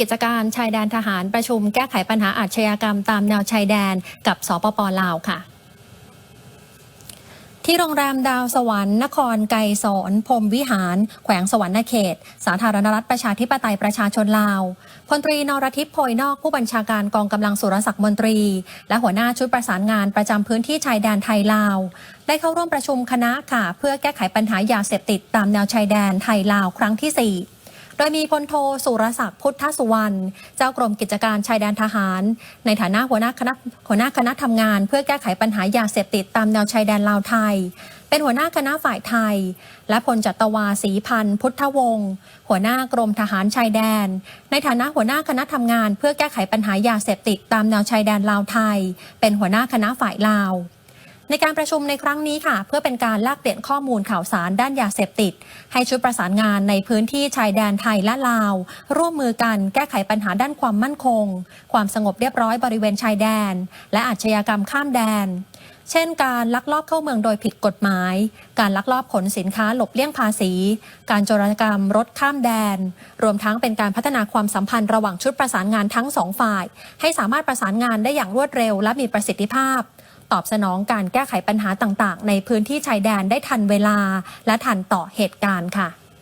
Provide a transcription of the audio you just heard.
กิจการชายแดนทหารประชุมแก้ไขปัญหาอาชญากรรมตามแนวชายแดนกับสปปลาวค่ะ ที่โรงแรมดาวสวรรค์นครไกรสอนพรมวิหาร แขวงสวรรณเขต สาธารณรัฐประชาธิปไตยประชาชนลาวพลตรีนรทิพย์โพยนอกผู้บัญชาการกองกำลังสุรศักดิ์มนตรี และหัวหน้าชุดประสานงานประจำพื้นที่ชายแดนไทยลาว ได้เข้าร่วมประชุมคณะค่ะ เพื่อแก้ไขปัญหายาเสพติดตามแนวชายแดนไทยลาวครั้งที่4 โดยมีพลโทสุรศักดิ์พุทธสุวรรณ เจ้ากรมกิจการชายแดนทหาร ในฐานะหัวหน้าคณะหัวหน้าคณะทำงาน เพื่อแก้ไขปัญหายาเสพติดตามแนวชายแดนลาวไทย เป็นหัวหน้าคณะฝ่ายไทย และพลจัตวาศรีพันธ์พุทธวงศ์หัวหน้ากรมทหารชายแดน ในฐานะหัวหน้าคณะทำงาน เพื่อแก้ไขปัญหายาเสพติดตามแนวชายแดนลาวไทย เป็นหัวหน้าคณะฝ่ายลาว ในการประชุมในครั้งนี้ค่ะ เพื่อเป็นการแลกเปลี่ยนข้อมูลข่าวสารด้านยาเสพติด ให้ชุดประสานงานในพื้นที่ชายแดนไทยและลาว ร่วมมือกันแก้ไขปัญหาด้านความมั่นคง ความสงบเรียบร้อยบริเวณชายแดน และอาชญากรรมข้ามแดน เช่น การลักลอบเข้าเมืองโดยผิดกฎหมาย การลักลอบขนสินค้าหลบเลี่ยงภาษี การโจรกรรมรถข้ามแดน รวมทั้งเป็นการพัฒนาความสัมพันธ์ระหว่างชุดประสานงานทั้งสองฝ่าย ให้สามารถประสานงานได้อย่างรวดเร็วและมีประสิทธิภาพ ตอบสนองการแก้ไขปัญหาต่างๆ ในพื้นที่ชายแดนได้ทันเวลาและทันต่อเหตุการณ์ค่ะ